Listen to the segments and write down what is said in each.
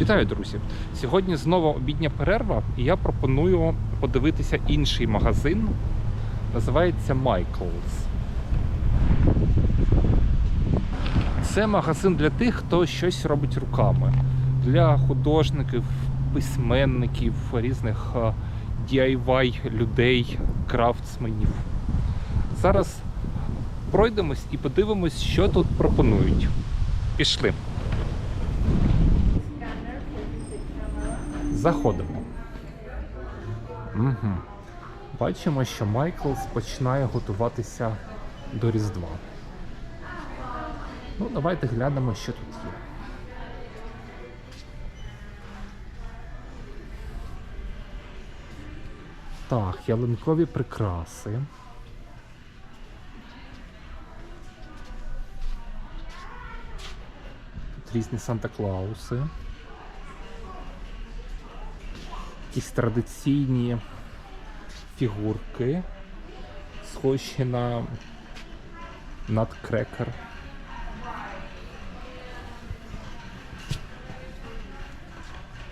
Вітаю, друзі! Сьогодні знову обідня перерва, і я пропоную подивитися інший магазин. Називається Michaels. Це магазин для тих, хто щось робить руками. Для художників, письменників, різних е, DIY людей, крафтсменів. Зараз пройдемось і подивимось, що тут пропонують. Пішли. Заходимо. Угу. Бачимо, що Майклс починає готуватися до Різдва. Ну, давайте глянемо, що тут є. Так, ялинкові прикраси. Тут різні Санта-Клауси. Якісь традиційні фігурки, схожі на надкрекер.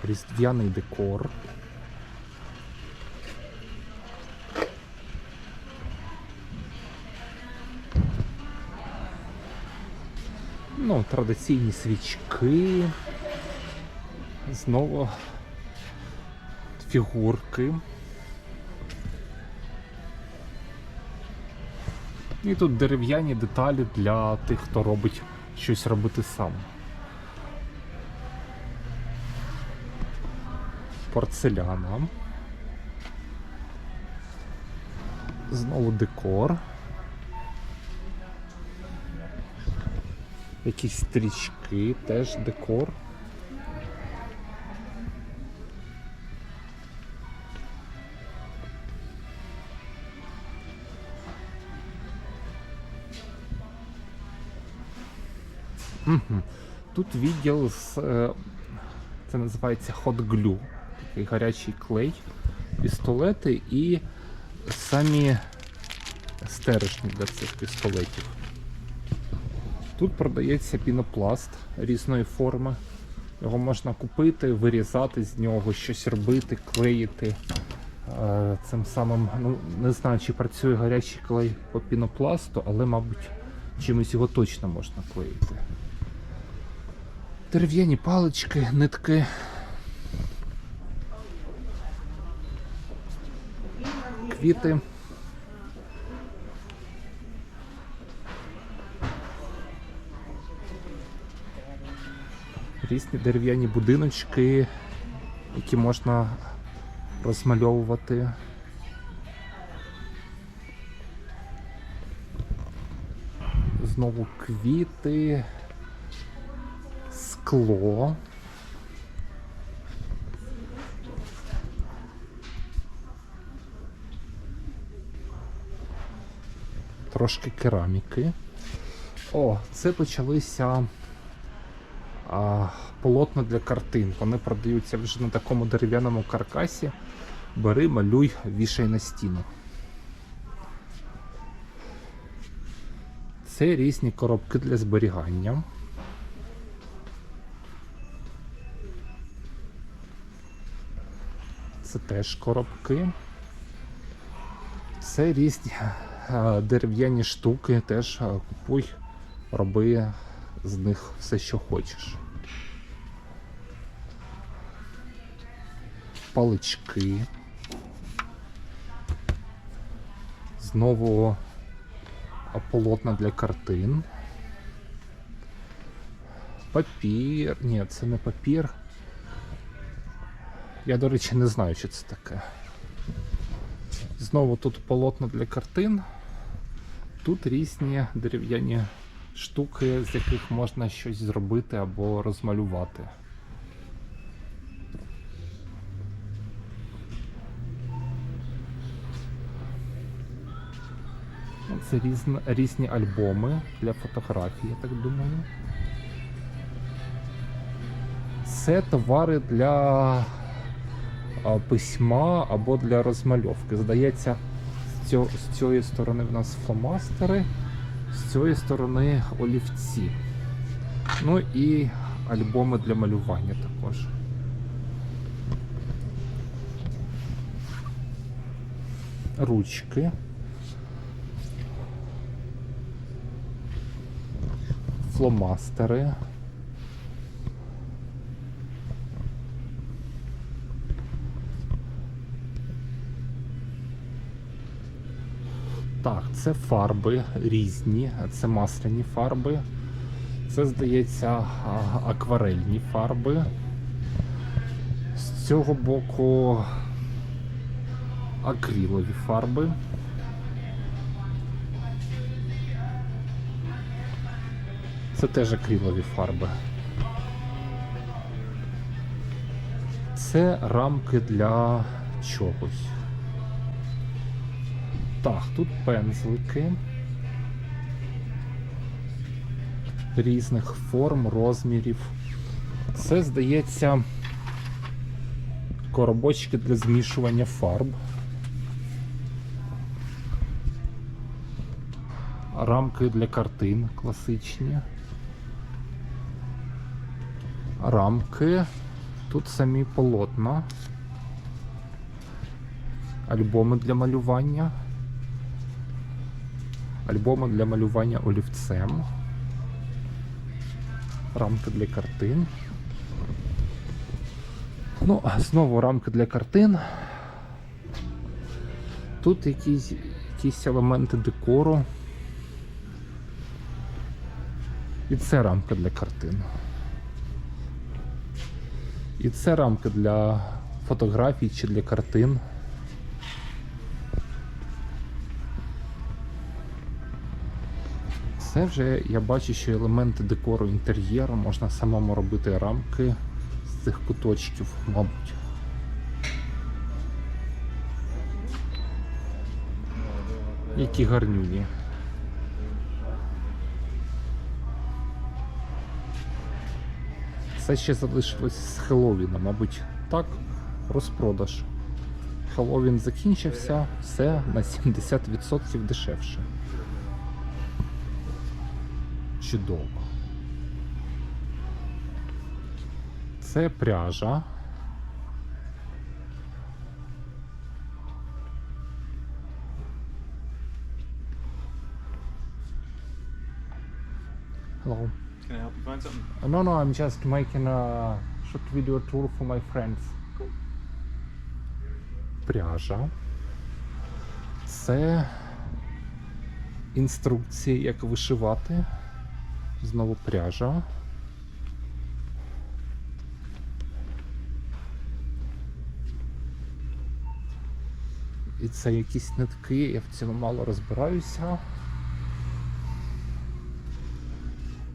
Різдвяний декор. Ну, традиційні свічки. Знову фігурки. І тут дерев'яні деталі для тих, хто робить щось робити сам. Порцеляна. Знову декор. Якісь стрічки, теж декор. Тут відділ з. е, Це називається hot glue, такий гарячий клей, пістолети і самі стержні для цих пістолетів. Тут продається пінопласт різної форми. Його можна купити, вирізати з нього, щось робити, клеїти. Е, Цим самим, ну не знаю, чи працює гарячий клей по пінопласту, але, мабуть, чимось його точно можна клеїти. Дерев'яні палички, нитки. Квіти. Різні дерев'яні будиночки, які можна розмальовувати. Знову квіти, скло. Трошки кераміки. О, це почалися а, полотна для картин. Вони продаються вже на такому дерев'яному каркасі. Бери, малюй, вішай на стіну. Це різні коробки для зберігання. Це теж коробки. Це різні е, дерев'яні штуки, теж е, купуй, роби з них все, що хочеш. Палички. Знову полотна для картин. Папір. Ні, це не папір. Я, до речі, не знаю, що це таке. Знову тут полотна для картин. Тут різні дерев'яні штуки, з яких можна щось зробити або розмалювати. Це різні, різні альбоми для фотографій, я так думаю. Це товари для письма або для розмальовки. Здається, з, цієї сторони в нас фломастери, з цієї сторони олівці. Ну і альбоми для малювання також. Ручки. Фломастери. Так, це фарби різні, це масляні фарби. Це, здається, акварельні фарби. З цього боку акрилові фарби. Це теж акрилові фарби. Це рамки для чогось. Так, тут пензлики різних форм, розмірів. Це, здається, коробочки для змішування фарб. Рамки для картин класичні. Рамки. Тут самі полотна. Альбоми для малювання. Альбоми для малювання олівцем. Рамки для картин. Ну, знову рамки для картин. Тут якісь, якісь елементи декору. І це рамка для картин. І це рамки для фотографій чи для картин. Це вже я бачу, що елементи декору інтер'єру можна самому робити рамки з цих куточків, мабуть. Які гарнюні. Це ще залишилось з Хеллоуіна, мабуть, так, розпродаж. Хеллоуін закінчився, все на 70% дешевше. Чудово. Це пряжа. Hello. Can I help you find something? Uh, No, no, I'm just making a short video tour for my friends. Пряжа. Це інструкції, як вишивати. Знову пряжа. І це якісь нитки, я в цьому мало розбираюся.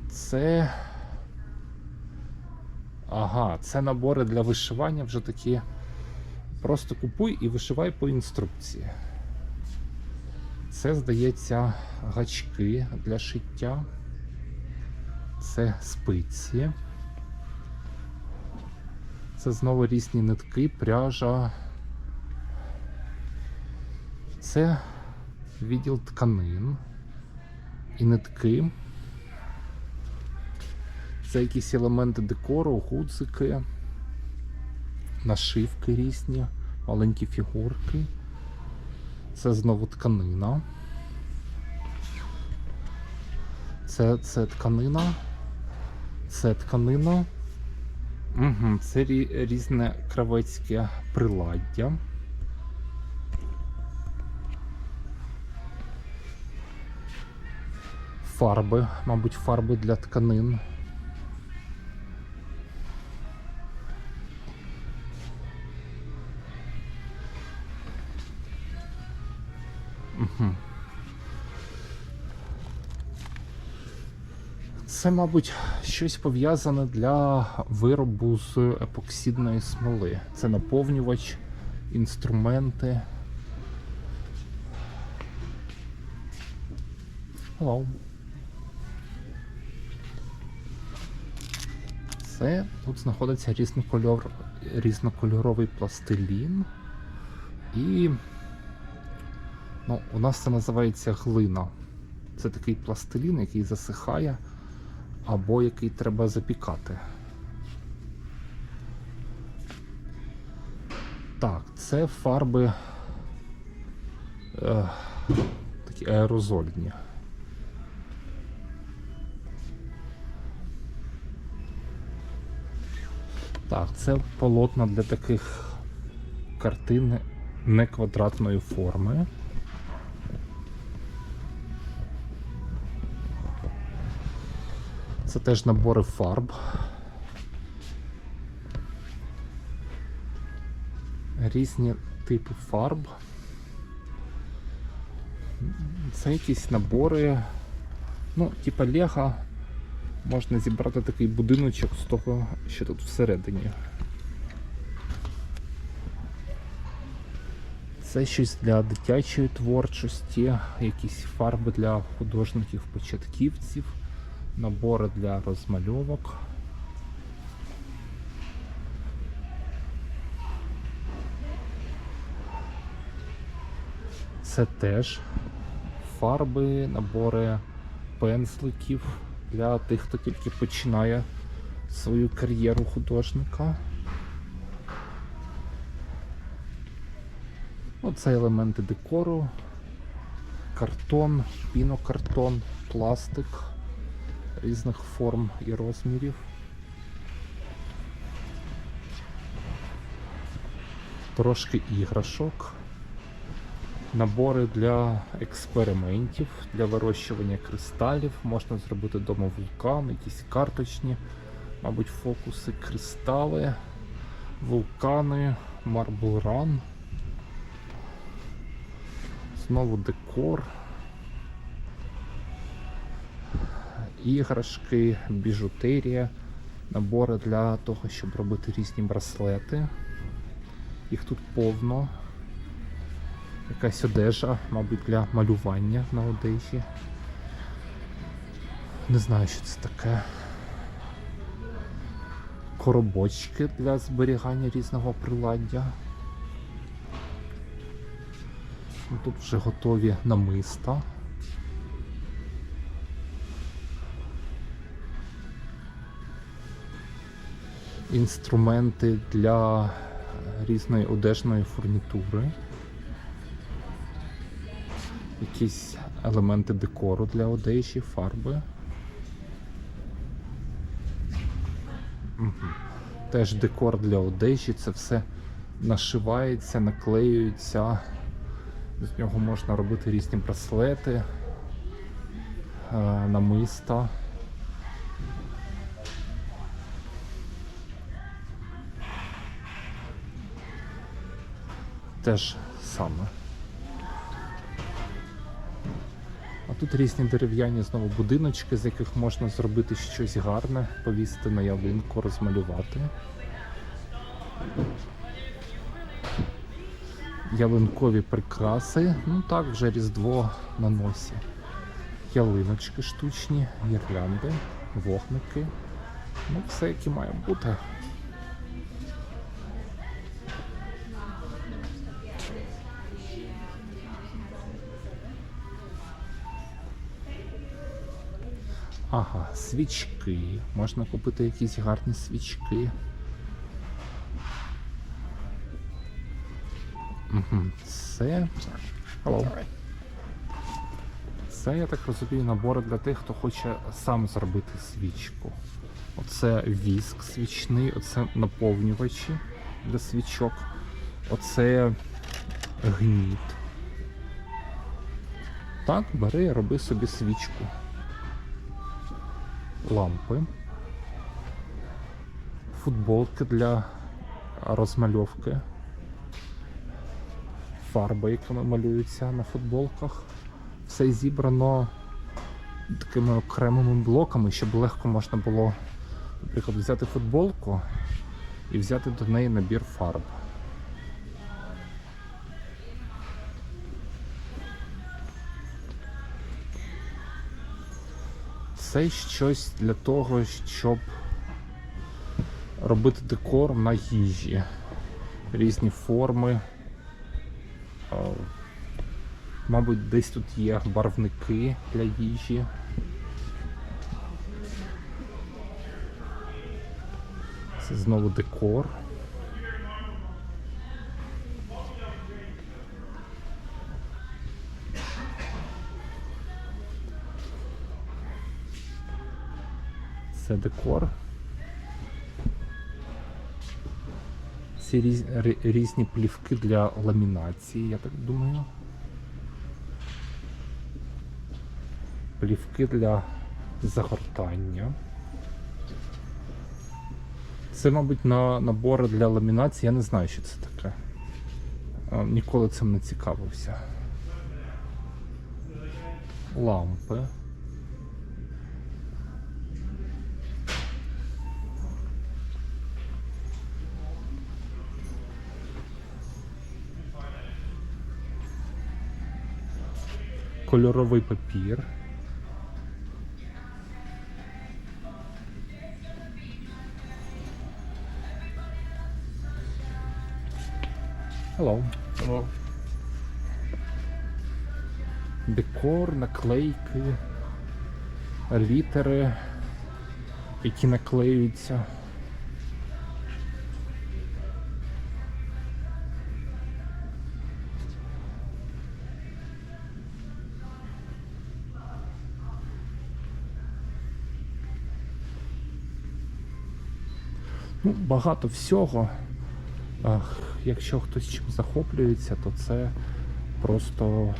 Це. Ага, це набори для вишивання вже такі. Просто купуй і вишивай по інструкції. Це, здається, гачки для шиття. Це спиці. Це знову різні нитки, пряжа. Це відділ тканин і нитки. Це якісь елементи декору, гудзики, нашивки різні, маленькі фігурки. Це знову тканина. Це, це тканина. Це тканина. Угу, це рі, різне кравецьке приладдя. Фарби, мабуть, фарби для тканин. Це, мабуть, щось пов'язане для виробу з епоксидної смоли. Це наповнювач, інструменти. Hello. Це тут знаходиться різнокольор, різнокольоровий пластилін. І Ну, у нас це називається глина. Це такий пластилін, який засихає, або який треба запікати. Так, це фарби е, такі аерозольні. Так, це полотна для таких картин неквадратної форми. Це теж набори фарб. Різні типи фарб. Це якісь набори. Ну, типа Лего. Можна зібрати такий будиночок з того, що тут всередині. Це щось для дитячої творчості, якісь фарби для художників-початківців, набори для розмальовок. Це теж фарби, набори пензликів для тих, хто тільки починає свою кар'єру художника. Оце елементи декору, картон, пінокартон, пластик різних форм і розмірів. Трошки іграшок, набори для експериментів, для вирощування кристалів. Можна зробити вдома вулкан, якісь карточні, мабуть, фокуси, кристали, вулкани, Run. Знову декор. Іграшки, біжутерія, набори для того, щоб робити різні браслети. Їх тут повно. Якась одежа, мабуть, для малювання на одежі. Не знаю, що це таке. Коробочки для зберігання різного приладдя. Тут вже готові намиста. Інструменти для різної одежної фурнітури. Якісь елементи декору для одежі, фарби. Мгм. Теж декор для одежі, це все нашивається, наклеюється. З нього можна робити різні браслети, е, намиста. Теж саме. А тут різні дерев'яні знову будиночки, з яких можна зробити щось гарне, повісити на ялинку, розмалювати. ялинкові прикраси. Ну так, вже Різдво на носі. Ялиночки штучні, гірлянди, вогники. Ну, все, яке має бути. Ага, свічки. Можна купити якісь гарні свічки. Це. Hello. Це, я так розумію, набори для тих, хто хоче сам зробити свічку. Оце віск свічний, оце наповнювачі для свічок, оце гніт. Так, бери, роби собі свічку. Лампи. Футболки для розмальовки фарби, якими малюються на футболках. Все зібрано такими окремими блоками, щоб легко можна було, наприклад, взяти футболку і взяти до неї набір фарб. Це щось для того, щоб робити декор на їжі. Різні форми. Е, Мабуть, десь тут є барвники для їжі. Це знову декор. Ці різ, різні плівки для ламінації, я так думаю. Плівки для загортання. Це, мабуть, на набори для ламінації. Я не знаю, що це таке. Ніколи цим не цікавився. Лампи. Кольоровий папір. Hello. Hello. Декор, наклейки, літери, які наклеюються. Ну, багато всього. Ах, якщо хтось чим захоплюється, то це просто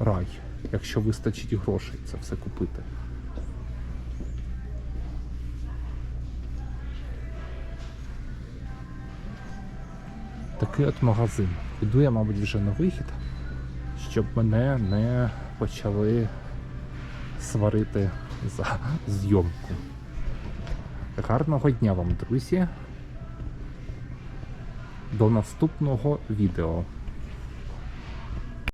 рай, якщо вистачить грошей це все купити. Такий от магазин. Піду я, мабуть, вже на вихід, щоб мене не почали сварити за зйомку. Гарного дня вам, друзі. До наступного відео.